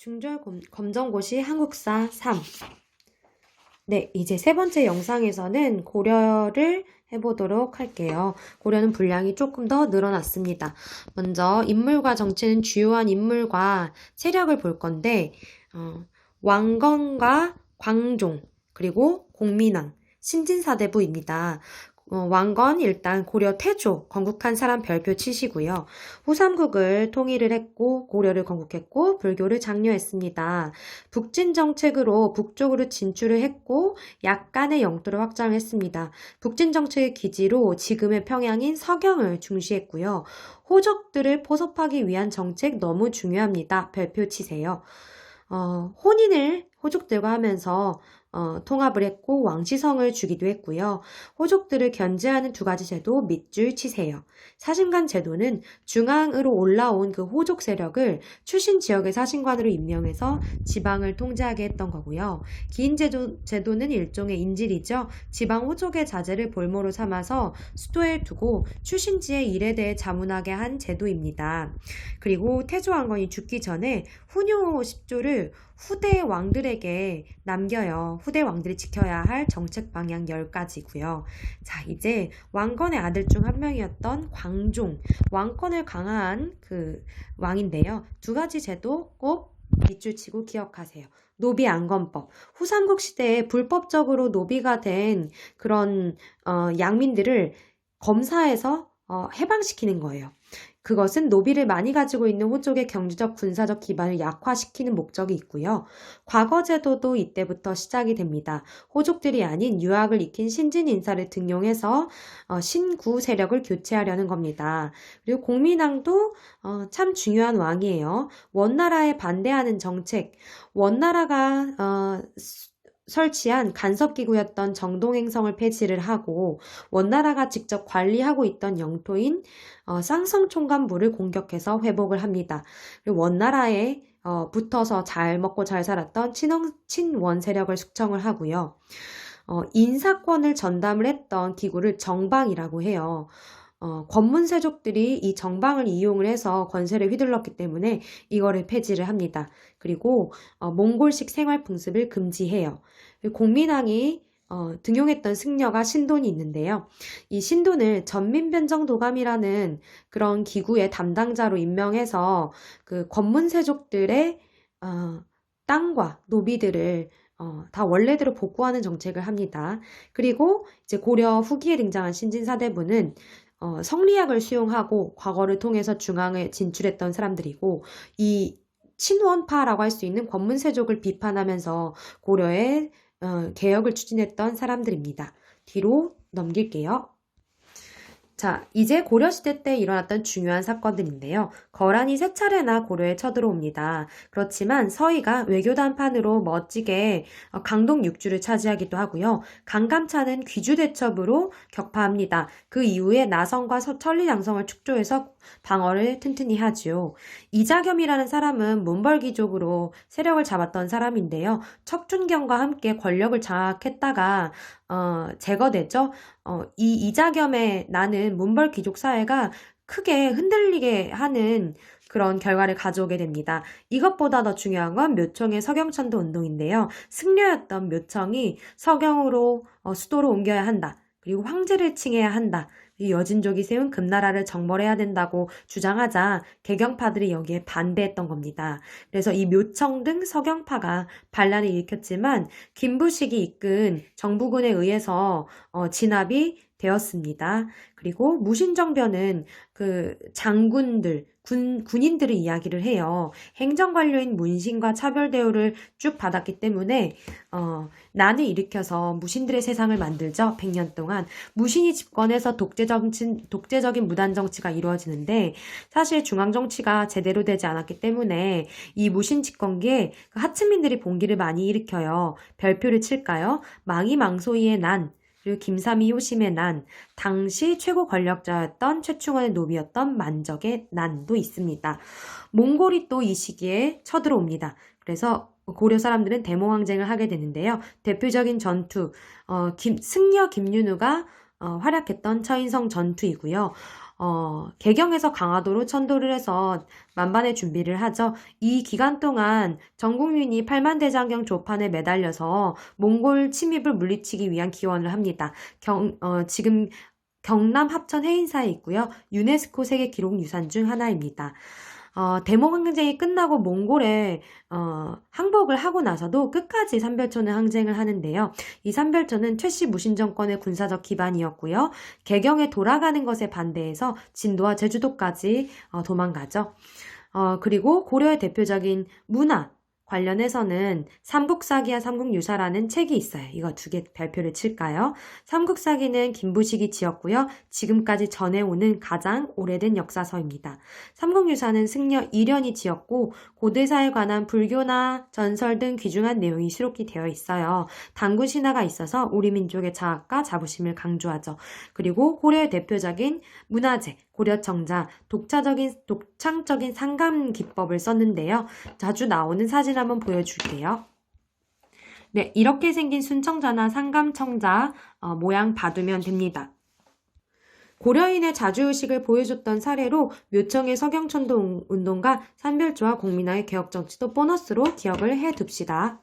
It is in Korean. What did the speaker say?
중절 검- 검정고시 한국사 3. 네, 이제 세 번째 영상에서는 고려를 해보도록 할게요. 고려는 분량이 조금 더 늘어났습니다. 먼저 인물과 정치는 주요한 인물과 세력을 볼 건데, 어, 왕건과 광종, 그리고 공민왕, 신진사대부입니다. 어, 왕건 일단 고려 태조 건국한 사람 별표 치시고요. 후삼국을 통일을 했고 고려를 건국했고 불교를 장려했습니다. 북진 정책으로 북쪽으로 진출을 했고 약간의 영토를 확장을 했습니다. 북진 정책의 기지로 지금의 평양인 서경을 중시했고요. 호족들을 포섭하기 위한 정책 너무 중요합니다. 별표 치세요. 어, 혼인을 호족들과 하면서 어, 통합을 했고 왕시성을 주기도 했고요. 호족들을 견제하는 두 가지 제도 밑줄 치세요. 사신관 제도는 중앙으로 올라온 그 호족 세력을 출신 지역의 사신관으로 임명해서 지방을 통제하게 했던 거고요. 기인 제도, 제도는 일종의 인질이죠. 지방 호족의 자제를 볼모로 삼아서 수도에 두고 출신지의 일에 대해 자문하게 한 제도입니다. 그리고 태조 왕건이 죽기 전에 훈요 10조를 후대 왕들 에게 남겨요. 후대 왕들이 지켜야 할 정책 방향 10가지고요. 자, 이제 왕건의 아들 중 한 명이었던 광종. 왕권을 강한 그 왕인데요. 두 가지 제도 꼭 밑줄 치고 기억하세요. 노비 안건법. 후삼국 시대에 불법적으로 노비가 된 그런 어, 양민들을 검사해서 어, 해방시키는 거예요. 그것은 노비를 많이 가지고 있는 호족의 경제적 군사적 기반을 약화시키는 목적이 있고요. 과거 제도도 이때부터 시작이 됩니다. 호족들이 아닌 유학을 익힌 신진 인사를 등용해서 어, 신구 세력을 교체하려는 겁니다. 그리고 공민왕도 어, 참 중요한 왕이에요. 원나라에 반대하는 정책, 원나라가 어, 수- 설치한 간섭기구였던 정동행성을 폐지를 하고 원나라가 직접 관리하고 있던 영토인 어, 쌍성총관부를 공격해서 회복을 합니다. 그리고 원나라에 어, 붙어서 잘 먹고 잘 살았던 친원, 친원 세력을 숙청을 하고요. 어, 인사권을 전담을 했던 기구를 정방이라고 해요. 어, 권문세족들이 이 정방을 이용을 해서 권세를 휘둘렀기 때문에 이거를 폐지를 합니다. 그리고 어, 몽골식 생활 풍습을 금지해요. 공민왕이 어, 등용했던 승려가 신돈이 있는데요. 이 신돈을 전민변정도감이라는 그런 기구의 담당자로 임명해서 그 권문세족들의 어, 땅과 노비들을 어, 다 원래대로 복구하는 정책을 합니다. 그리고 이제 고려 후기에 등장한 신진사대부는 어, 성리학을 수용하고 과거를 통해서 중앙에 진출했던 사람들이고 이 친원파라고 할 수 있는 권문세족을 비판하면서 고려의 어, 개혁을 추진했던 사람들입니다. 뒤로 넘길게요. 자, 이제 고려시대 때 일어났던 중요한 사건들인데요. 거란이 세 차례나 고려에 쳐들어옵니다. 그렇지만 서희가 외교단판으로 멋지게 어, 강동 육주를 차지하기도 하고요. 강감차는 귀주대첩으로 격파합니다. 그 이후에 나성과 서- 천리장성을 축조해서 방어를 튼튼히 하지요. 이자겸이라는 사람은 문벌귀족으로 세력을 잡았던 사람인데요. 척준경과 함께 권력을 장악했다가 어, 제거됐죠. 어, 이 이자겸의 나는 문벌 귀족 사회가 크게 흔들리게 하는 그런 결과를 가져오게 됩니다. 이것보다 더 중요한 건 묘청의 서경천도 운동인데요. 승려였던 묘청이 서경으로 어, 수도로 옮겨야 한다. 그리고 황제를 칭해야 한다. 이 여진족이 세운 금나라를 정벌해야 된다고 주장하자 개경파들이 여기에 반대했던 겁니다. 그래서 이 묘청 등 서경파가 반란을 일으켰지만 김부식이 이끈 정부군에 의해서 어, 진압이 되었습니다. 그리고 무신정변은 그 장군들, 군, 군인들의 이야기를 해요. 행정관료인 문신과 차별 대우를 쭉 받았기 때문에 어, 난을 일으켜서 무신들의 세상을 만들죠. 100년 동안 무신이 집권해서 독재정치, 독재적인 무단 정치가 이루어지는데 사실 중앙 정치가 제대로 되지 않았기 때문에 이 무신 집권기에 그 하층민들이 봉기를 많이 일으켜요. 별표를 칠까요? 망이 망소이의 난, 그리고 김삼이 효심의 난, 당시 최고 권력자였던 최충원의 노비였던 만적의 난도 있습니다. 몽골이 또 이 시기에 쳐들어옵니다. 그래서 고려 사람들은 대모항쟁을 하게 되는데요. 대표적인 전투, 어, 김, 승려 김윤우가 어, 활약했던 처인성 전투이고요. 어, 개경에서 강화도로 천도를 해서 만반의 준비를 하죠. 이 기간 동안 전 국민이 팔만대장경 조판에 매달려서 몽골 침입을 물리치기 위한 기원을 합니다. 경, 어, 지금 경남 합천 해인사에 있고요. 유네스코 세계 기록 유산 중 하나입니다. 어, 대몽 항쟁이 끝나고 몽골에 어, 항복을 하고 나서도 끝까지 삼별초는 항쟁을 하는데요. 이 삼별초는 최씨 무신 정권의 군사적 기반이었고요. 개경에 돌아가는 것에 반대해서 진도와 제주도까지 어, 도망가죠. 어, 그리고 고려의 대표적인 문화 관련해서는 삼국사기와 삼국유사라는 책이 있어요. 이거 두개 별표를 칠까요? 삼국사기는 김부식이 지었고요. 지금까지 전해오는 가장 오래된 역사서입니다. 삼국유사는 승려 이련이 지었고 고대사에 관한 불교나 전설 등 귀중한 내용이 수록이 되어 있어요. 당군 신화가 있어서 우리 민족의 자학과 자부심을 강조하죠. 그리고 고려의 대표적인 문화재, 고려청자, 독자적인, 독창적인 상감 기법을 썼는데요. 자주 나오는 사진 한번 보여줄게요. 네, 이렇게 생긴 순청자나 상감청자 어, 모양 봐두면 됩니다. 고려인의 자주의식을 보여줬던 사례로 묘청의 서경천도 운동과 산별조와 공민화의 개혁정치도 보너스로 기억을 해둡시다.